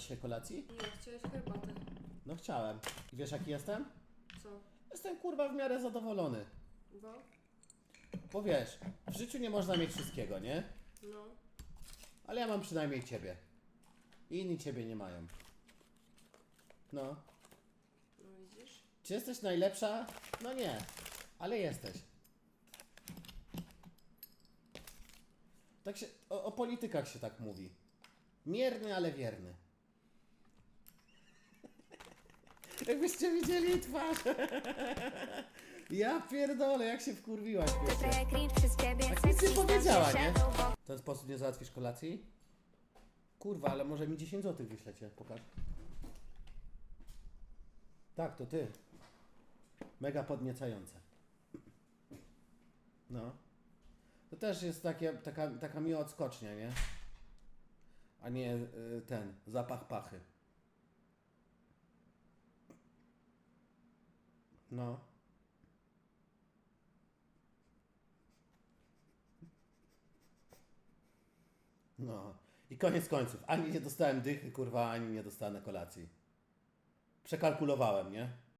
dzisiaj kolacji? Nie, chciałeś herbatę. No chciałem. I wiesz jaki jestem? Co? Jestem kurwa w miarę zadowolony. Bo? Bo wiesz, w życiu nie można mieć wszystkiego, nie? No. Ale ja mam przynajmniej ciebie. I inni ciebie nie mają. No. No widzisz? Czy jesteś najlepsza? No nie. Ale jesteś. Tak się, o, o politykach się tak mówi. Mierny, ale wierny. Jakbyście widzieli twarz. Ja pierdolę, jak się wkurwiłaś. To wiecie. cringe przez ciebie, Tak nic nie powiedziała, nie? W ten sposób nie załatwisz kolacji? Kurwa, ale może mi 10 zł wyślecie. Pokaż. Tak, to ty. Mega podniecające. No. To też jest takie, taka, taka miła odskocznia, nie? A nie y, ten, zapach pachy. No. No. I koniec końców. Ani nie dostałem dychy, kurwa, ani nie dostanę kolacji. Przekalkulowałem, nie?